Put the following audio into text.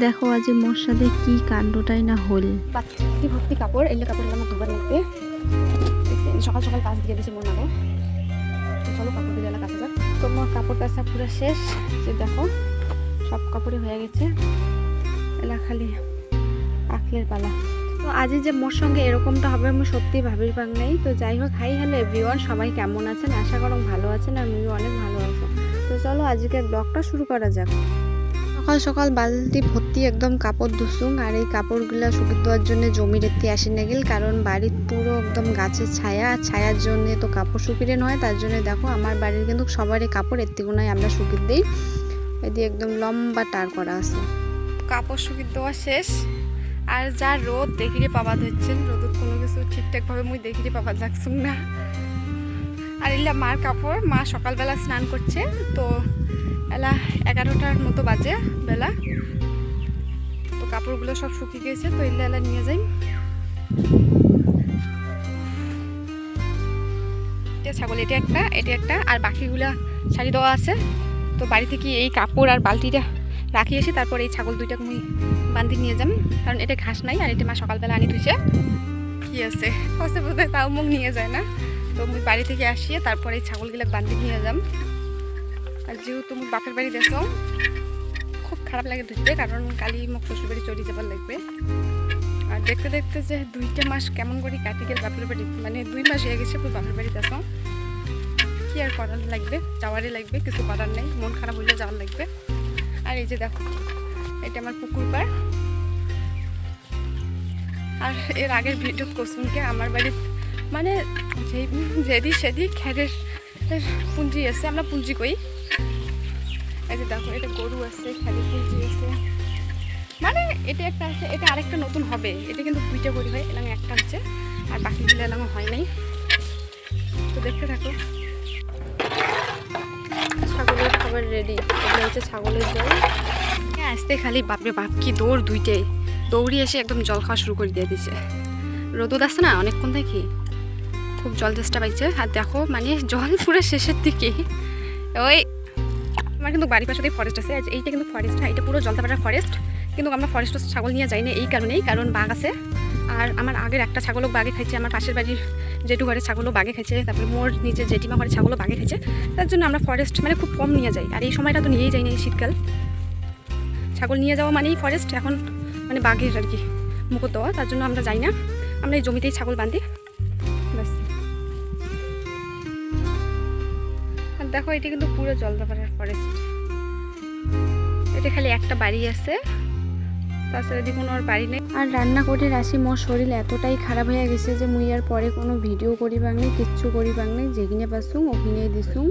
দেখো আজ মোর সাথে কি কাণ্ডটাই না হল। বাচ্চা ভর্তি কাপড় এলে কাপড় আমার দুবার লাগবে। সকাল সকাল কাজ দিয়ে দিয়েছে মোর তো চলো কাপড় দিয়ে কাছে যাক। তো মোর কাপড় কাচা পুরো শেষ। যে দেখো সব কাপড়ই হয়ে গেছে। এলা খালি আখলের পালা। তো আজই যে মোর সঙ্গে এরকমটা হবে আমি সত্যি ভাবি পাং নাই। তো যাই হোক হাই হ্যালো এভরিওয়ান সবাই কেমন আছেন? আশা করো ভালো আছেন আর আমিও অনেক ভালো আছি। তো চলো আজকের ব্লগটা শুরু করা যাক। সকাল সকাল বালতি ভর্তি একদম কাপড় ধুসুং, আর এই কাপড়গুলো শুকিয়ে দেওয়ার জন্য জমির এত্তি আসি না গেল কারণ বাড়ির পুরো একদম গাছের ছায়া ছায়ার জন্য তো কাপড় শুকিয়ে নয়, তার জন্য দেখো আমার বাড়ির কিন্তু সবারই কাপড় এত্তিগুনাই আমরা শুকিয়ে দিই। এদি একদম লম্বা টার করা আছে। কাপড় শুকিয়ে দেওয়া শেষ। আর যা রোদ, দেখিরে পাবা ধরছেন। রোদত কোনো কিছু ঠিকঠাকভাবে মুই দেখিরে পাবা যাচ্ছুম না। আর এলা মার কাপড়, মা সকালবেলা স্নান করছে, তো এলা এগারোটার মতো বাজে, বেলা। তো কাপড়গুলো সব শুকিয়ে গেছে, তো এলা এলা নিয়ে যাই। ছাগল, এটা একটা এটা একটা, আর বাকিগুলা শাড়ি দেওয়া আছে। তো বাড়ি থেকে এই কাপড় আর বালতিটা রাখি এসে তারপর এই ছাগল দুইটাকে মুই বান্ধি নিয়ে যাম। কারণ এটা ঘাস নাই, আর এটা মা সকালবেলা আনি ধুইছে। কি আছে? ফার্স্টে বোধহয় তাও মুখ নিয়ে যায় না। তো মুই বাড়ি থেকে আসিয়ে তারপর এই ছাগলগুলো বান্ধি নিয়ে যাম। আর যেহেতু মুখ বাপের বাড়ি দেশ খুব খারাপ লাগে ধুতে কারণ কালি মুখ শ্বশুর বাড়ি চলে যাবার লাগবে। আর দেখতে দেখতে যে দুইটা মাস কেমন করে কাটি গেল বাপের বাড়ি মানে দুই মাস হয়ে গেছে পুরো বাপের বাড়ি দেশ কি আর করার লাগবে? যাওয়ারই লাগবে, কিছু করার নেই, মন খারাপ হইলে যাওয়ার লাগবে। আর এই যে দেখো, এটা আমার পুকুর পাড়। আর এর আগের ভিডিও কসুনকে আমার বাড়ির মানে যেদি সেদি খেরের পুঞ্জি আছে, আমরা পুঞ্জি কই। এই যে দেখো, এটা গরু আছে খেরের পুঞ্জি আছে। মানে এটা একটা আছে, এটা আরেকটা নতুন হবে। এটা কিন্তু দুইটা গরু হয়, এলাম একটা হচ্ছে, আর বাকিগুলো এলাম হয় নাই। তো দেখতে থাকো। ছাগলের খাবার রেডি এগুলো হচ্ছে ছাগলের জল। হ্যাঁ আসতে খালি বাপরে বাপ, কি দৌড় দুইটাই। দৌড়ি এসে একদম জল খাওয়া শুরু করে দিয়ে দিছে রোদুদ আসছে না, অনেকক্ষণ থেকে। খুব জল চেষ্টা পাইছে। আর দেখো মানে জল পুরো শেষের দিকে। ওই আমার কিন্তু বাড়ির পাশে ফরেস্ট আছে। আর এইটা কিন্তু ফরেস্ট হ্যাঁ এটা পুরো জলদাপাড়ার ফরেস্ট কিন্তু আমরা ফরেস্ট ছাগল নিয়ে যাই না এই কারণেই, কারণ বাঘ আছে। আর আমার আগের একটা ছাগলও বাঘে খাইছে, আমার পাশের বাড়ির জেঠু ঘরের ছাগলও বাঘে খাইছে, তারপরে মোর নিজের জেঠিমা ঘরের ছাগলও বাঘে খাইছে। তার জন্য আমরা ফরেস্ট মানে খুব কম নিয়ে যাই। আর এই সময়টা তো নিয়েই যাই না এই শীতকাল। ছাগল নিয়ে যাওয়া মানেই ফরেস্ট এখন মানে বাঘের আর কি মুকুট দেওয়া তার জন্য আমরা যাই না। আমরা এই জমিতেই ছাগল বাঁধি। দেখো, এটা কিন্তু পুরো জলদাপাড়ার ফরেস্ট এটা খালি একটা বাড়ি আছে, তাছাড়া দেখুন কোনো আর বাড়ি নেই। আর রান্না করে রাশি, মোর শরীর এতটাই খারাপ হয়ে গেছে যে মুই আর পরে কোনো ভিডিও করি বাংলি কিচ্ছু করি বাংলি যেখানে পাসুম ওখানেই দিসুং